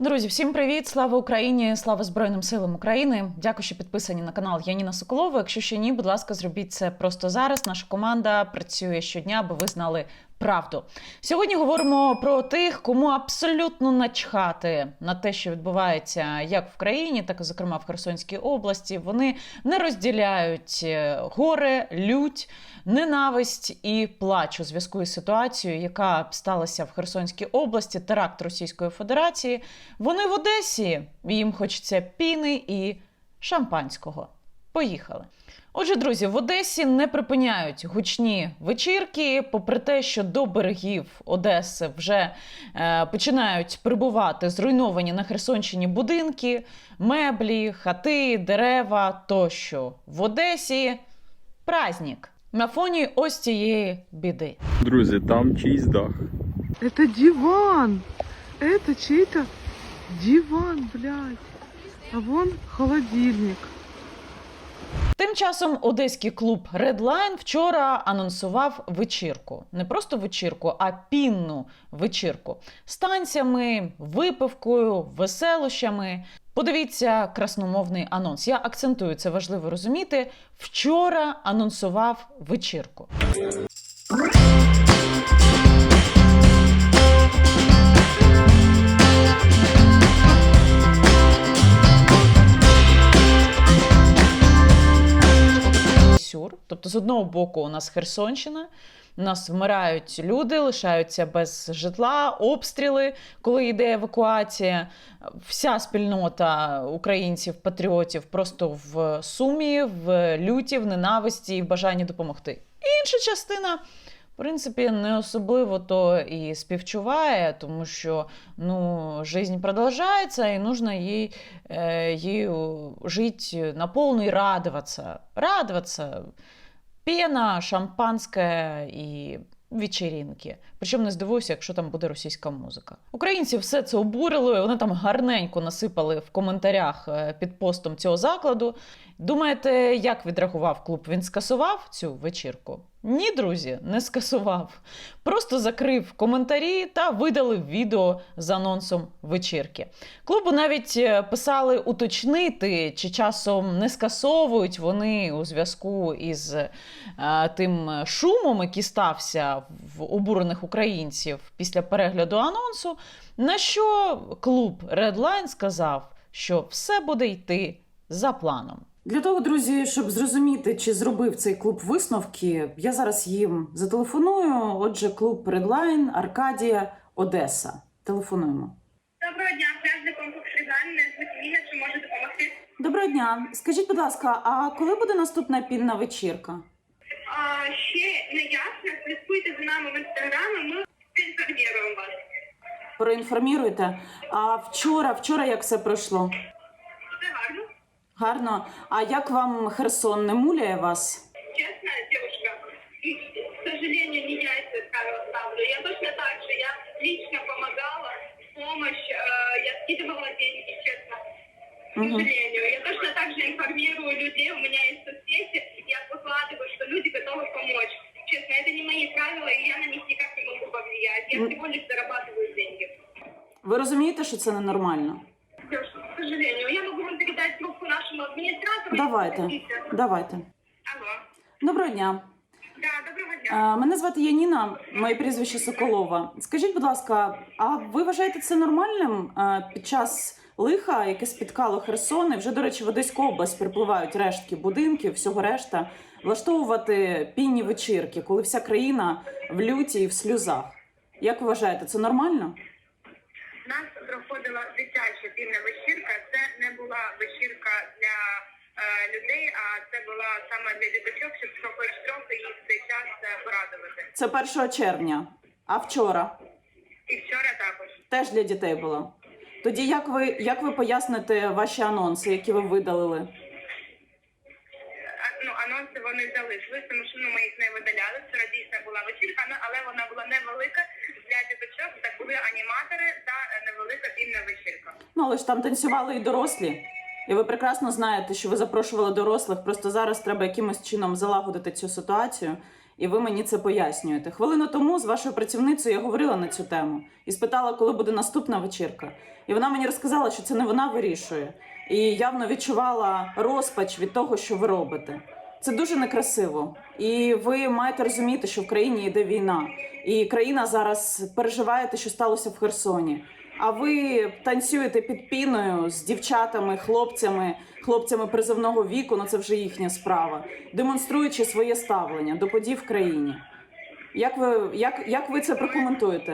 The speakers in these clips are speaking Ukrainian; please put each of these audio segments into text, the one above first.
Друзі, всім привіт! Слава Україні! Слава Збройним силам України! Дякую, що підписані на канал Яніна Соколова. Якщо ще ні, будь ласка, зробіть це просто зараз. Наша команда працює щодня, аби ви знали правду. Сьогодні говоримо про тих, кому абсолютно начхати на те, що відбувається як в країні, так і зокрема в Херсонській області. Вони не розділяють е, горе, лють, ненависть і плач у зв'язку із ситуацією, яка сталася в Херсонській області, теракт Російської Федерації. Вони в Одесі, їм хочеться піни і шампанського. Поїхали. Отже, друзі, в Одесі не припиняють гучні вечірки, попри те, що до берегів Одеси вже е, починають прибувати зруйновані на Херсонщині будинки, меблі, хати, дерева тощо. В Одесі праздник на фоні ось цієї біди. Друзі, там чийсь дах. Это диван. Это чей-то диван, блядь. А вон холодильник. Тим часом одеський клуб Redline вчора анонсував вечірку. Не просто вечірку, а пінну вечірку з танцями, випивкою, веселощами. Подивіться красномовний анонс. Я акцентую це важливо розуміти. Вчора анонсував вечірку. Сюр. Тобто, з одного боку, у нас Херсонщина, у нас вмирають люди, лишаються без житла, обстріли, коли йде евакуація. Вся спільнота українців, патріотів просто в сумі, в люті, в ненависті і в бажанні допомогти. Інша частина. Принципі, не особливо то і співчуває, тому що ну, жизнь продовжується, і нужно їй, е, їй жити на повну і радуватися. Радуватися. Пена, шампанське і вечеринки. Причому не здивуюся, якщо там буде російська музика. Українці все це обурило, і вони там гарненько насипали в коментарях е, під постом цього закладу. Думаєте, як відреагував клуб? Він скасував цю вечірку? Ні, друзі, не скасував. Просто закрив коментарі та видалив відео з анонсом вечірки. Клубу навіть е, писали уточнити, чи часом не скасовують вони у зв'язку із е, тим шумом, який стався в обурених українців після перегляду анонсу. На що клуб Redline сказав, що все буде йти за планом. Для того, друзі, щоб зрозуміти, чи зробив цей клуб висновки, я зараз їм зателефоную. Отже, клуб Redline, Аркадія, Одеса. Телефонуємо. Доброго дня, пляжний комплекс мене звуть чи можу допомогти? Доброго дня. Скажіть, будь ласка, а коли буде наступна пінна вечірка? А, ще не ясно, слідкуйте за нами в інстаграмі, ми інформуємо вас. Проінформіруйте. А вчора, вчора як все пройшло? Все гарно. Гарно. А як вам Херсон не муляє вас? Честно, девушка, к сожалению, не я это правило ставлю. Я точно так же, я лично помогала, помощь, э, я скидывала деньги, честно. К Мгм. сожалению. Я точно так же информирую людей, у меня есть соцсети, я выкладываю, что люди готовы помочь. Честно, это не мои правила, и я на них никак не могу повлиять. Я М. всего лишь зарабатываю деньги. Ви розумієте, що це ненормально? Девушка, к сожалению, я Давайте. Давайте. Алло. Доброго дня. Да, доброго дня. Е, Мене звати Яніна, моє прізвище Соколова. Скажіть, будь ласка, а ви вважаєте це нормальним е, під час лиха, яке спіткало Херсон, і вже, до речі, в Одеську область припливають рештки будинків, всього решта, влаштовувати пінні вечірки, коли вся країна в люті і в сльозах? Як ви вважаєте, це нормально? У нас проходила дитяча пільна вечірка. Це не була вечірка для людей, а це була саме для діточок, щоб хоч трохи їх в цей час е, порадувати. Це 1 червня, а вчора І вчора також. теж для дітей було. Тоді як ви як ви поясните ваші анонси, які ви видалили? А, ну, анонси вони залишились, тому що ну, ми їх не видаляли. Вчора дійсно була вечірка, ну, але вона була невелика для діточок. Так були аніматори та е, невелика пільна вечірка. Ну, але ж там танцювали і дорослі. І ви прекрасно знаєте, що ви запрошували дорослих. Просто зараз треба якимось чином залагодити цю ситуацію І ви мені це пояснюєте. Хвилину тому з вашою працівницею я говорила на цю тему і спитала, коли буде наступна вечірка. І вона мені розказала, що це не вона вирішує. І явно відчувала розпач від того, що ви робите. Це дуже некрасиво. І ви маєте розуміти, що в країні йде війна, і країна зараз переживає те, що сталося в Херсоні. А ви танцюєте під піною з дівчатами, хлопцями, хлопцями призовного віку, ну це вже їхня справа, демонструючи своє ставлення до подій в країні. Як ви, як, як ви це прокоментуєте?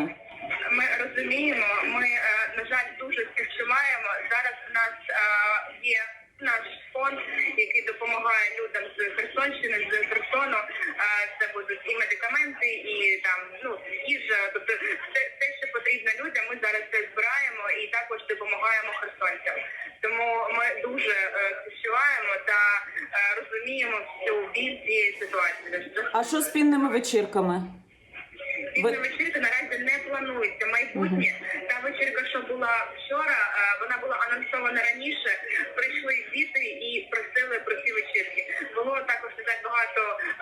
Ми розуміємо, ми, е, на жаль, дуже співчуваємо. Зараз у нас е, є наш фонд, який допомагає людям з Херсонщини, з Херсону. Е, Це будуть і медикаменти, і там ну їжа. Тобто все, все, що потрібно людям. Ми зараз це допомагаємо херсонцям. Тому ми дуже е, співчуваємо та е, розуміємо всю біль цієї ситуації. А що з пінними вечірками? Ви... вечірки наразі не планується майбутнє. Та вечірка, що була вчора, е, вона була анонсована раніше. Прийшли діти і просили про ці вечірки. Було також не так багато е,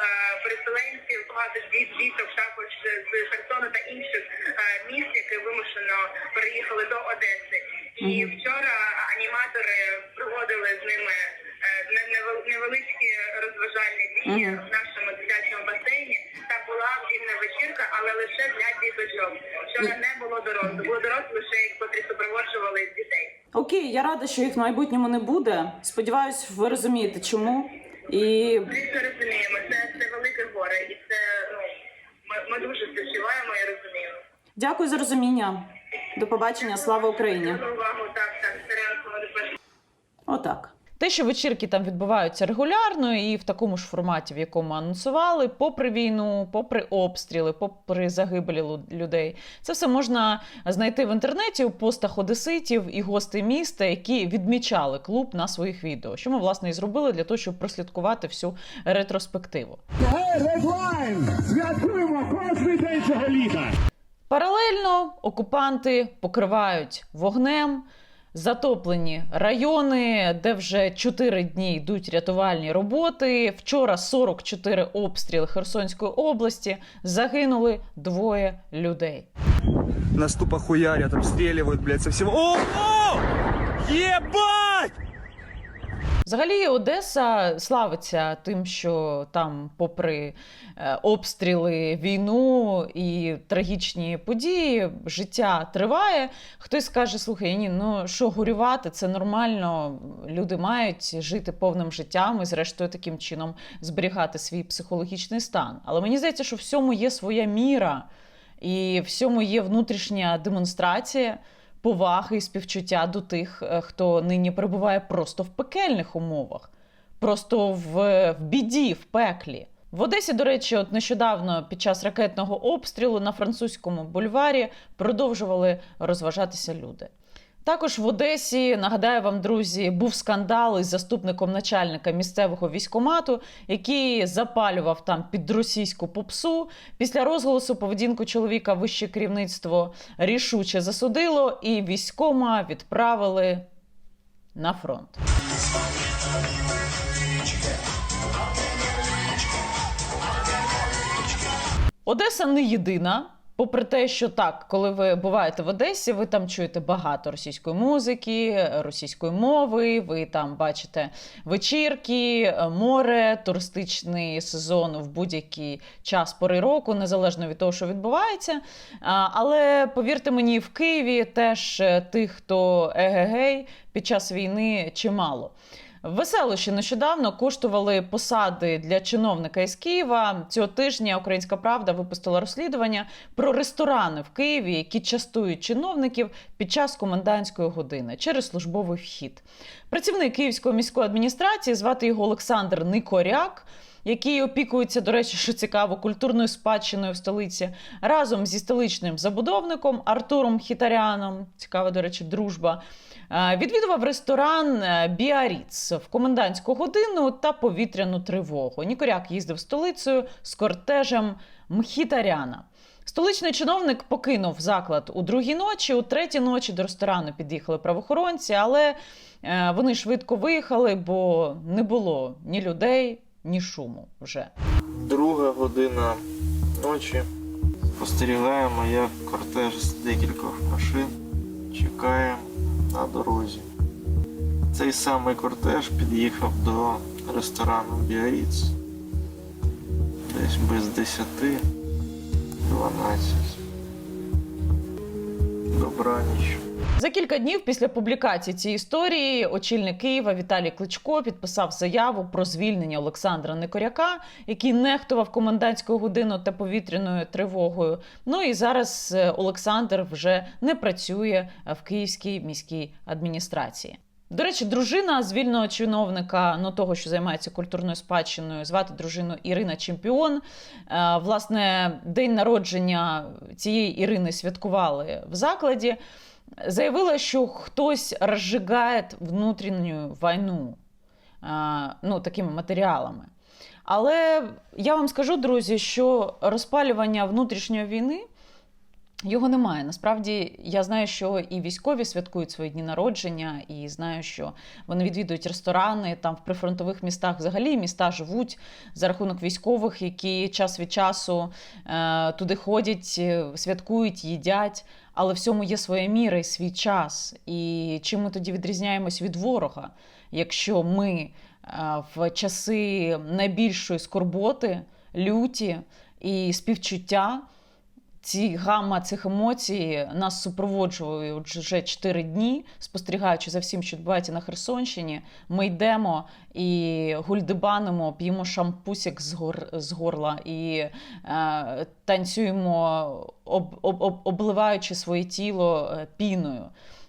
переселенців, багато діт- діток також з Херсону та інших е, міст, які вимушено переїхали до Одеси. І вчора аніматори проводили з ними е, невеличкі розважальні дії в нашому дитячому басейні. Та була вільна вечірка, але лише для діточок. Вчора не було дорослих. Було дорослі лише їх, котрі супроводжували дітей. Окей, я рада, що їх в майбутньому не буде. Сподіваюсь, ви розумієте, чому. І все розуміємо. Це, це велике горе, і це ну ми, ми дуже співчуваємо і розуміємо. дякую за розуміння. До побачення, слава Україні! Увагу, так, так. Отак. Те, що вечірки там відбуваються регулярно і в такому ж форматі, в якому анонсували, попри війну, попри обстріли, попри загибелі людей, це все можна знайти в інтернеті у постах одеситів і гостей міста, які відмічали клуб на своїх відео. Що ми власне і зробили для того, щоб прослідкувати всю ретроспективу. Редлайн! Святкуємо кожний день цього літа! Паралельно окупанти покривають вогнем затоплені райони, де вже 4 дні йдуть рятувальні роботи. Вчора 44 обстріли Херсонської області загинули двоє людей. Наступа хуярят, обстреливают, блядь, со всего... О! О! Ебать! Взагалі, Одеса славиться тим, що там, попри е, обстріли, війну і трагічні події, життя триває. Хтось скаже: слухай, ні, ну що горювати, це нормально. Люди мають жити повним життям і, зрештою, таким чином зберігати свій психологічний стан. Але мені здається, що всьому є своя міра, і всьому є внутрішня демонстрація поваги і співчуття до тих, е, хто нині перебуває просто в пекельних умовах, просто в, в біді, в пеклі. В Одесі, до речі, от нещодавно під час ракетного обстрілу на французькому бульварі продовжували розважатися люди. Також в Одесі, нагадаю вам, друзі, був скандал із заступником начальника місцевого військомату, який запалював там під російську попсу. Після розголосу поведінку чоловіка вище керівництво рішуче засудило, і військома відправили на фронт. Одеса не єдина. Попри те, що так, коли ви буваєте в Одесі, ви там чуєте багато російської музики, російської мови, ви там бачите вечірки, море, туристичний сезон в будь-який час пори року, незалежно від того, що відбувається. Але повірте мені, в Києві теж е, тих, хто егегей під час війни чимало. Веселощі нещодавно коштували посади для чиновника із Києва. Цього тижня Українська Правда випустила розслідування про ресторани в Києві, які частують чиновників під час комендантської години через службовий вхід. Працівник Київської міської адміністрації звати його Олександр Никоряк. Який опікується, до речі, що цікаво, культурною спадщиною в столиці разом зі столичним забудовником Артуром Хітаряном. Цікава, до речі, дружба. Е, Відвідував ресторан е, Біаріц в комендантську годину та повітряну тривогу. Нікоряк їздив столицею з кортежем Мхітаряна. Столичний чиновник покинув заклад у другій ночі. У третій ночі до ресторану під'їхали правоохоронці, але е, вони швидко виїхали, бо не було ні людей, ні шуму вже. Друга година ночі. Спостерігаємо, як кортеж з декількох машин чекає на дорозі. Цей самий кортеж під'їхав до ресторану Біаріц десь без 10 12. Добраніч. За кілька днів після публікації цієї історії очільник Києва Віталій Кличко підписав заяву про звільнення Олександра Никоряка, який нехтував комендантською годину та повітряною тривогою. Ну і зараз е, Олександр вже не працює е, в Київській міській адміністрації. До речі, дружина звільного чиновника, ну того, що займається культурною спадщиною, звати дружину Ірина Чемпіон. Е, Власне, день народження цієї Ірини святкували в закладі. Заявила, що хтось розжигає внутрішню війну е, ну, такими матеріалами. Але я вам скажу, друзі, що розпалювання внутрішньої війни його немає. Насправді я знаю, що і військові святкують свої дні народження, і знаю, що вони відвідують ресторани. Там в прифронтових містах взагалі міста живуть за рахунок військових, які час від часу е, туди ходять, е, святкують, їдять. Але всьому є своя міра і свій час. І чим ми тоді відрізняємось від ворога, якщо ми е, в часи найбільшої скорботи, люті і співчуття ці гамма цих емоцій нас супроводжують вже 4 дні, спостерігаючи за всім, що відбувається на Херсонщині. Ми йдемо і гульдибанимо, п'ємо шампусик з, гор, з горла і е, танцюємо, об, об, об, обливаючи своє тіло е, піною.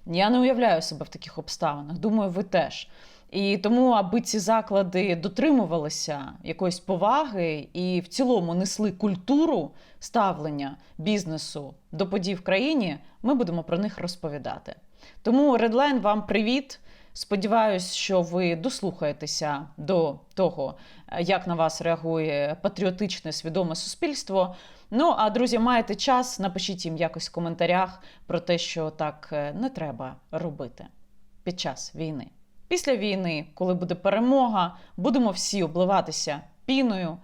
Я не уявляю себе в таких обставинах. Думаю, ви теж. І тому, аби ці заклади дотримувалися якоїсь поваги і в цілому несли культуру ставлення бізнесу до подій в країні, ми будемо про них розповідати. Тому Redline вам привіт. Сподіваюсь, що ви дослухаєтеся до того, як на вас реагує патріотичне свідоме суспільство. Ну а друзі, маєте час, напишіть їм якось в коментарях про те, що так е, не треба робити під час війни. Після війни, коли буде перемога, будемо всі обливатися піною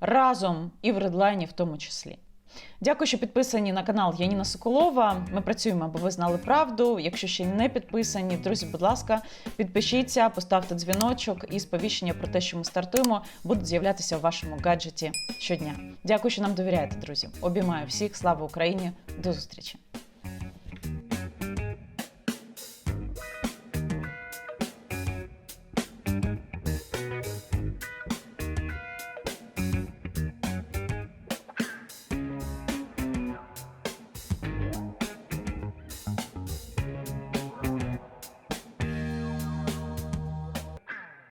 разом і в редлайні в тому числі. Дякую, що підписані на канал Яніна Соколова. Ми працюємо, аби ви знали правду. Якщо ще не підписані, друзі, будь ласка, підпишіться, поставте дзвіночок і сповіщення про те, що ми стартуємо, будуть з'являтися у вашому гаджеті щодня. Дякую, що нам довіряєте, друзі. Обіймаю всіх. Слава Україні! До зустрічі!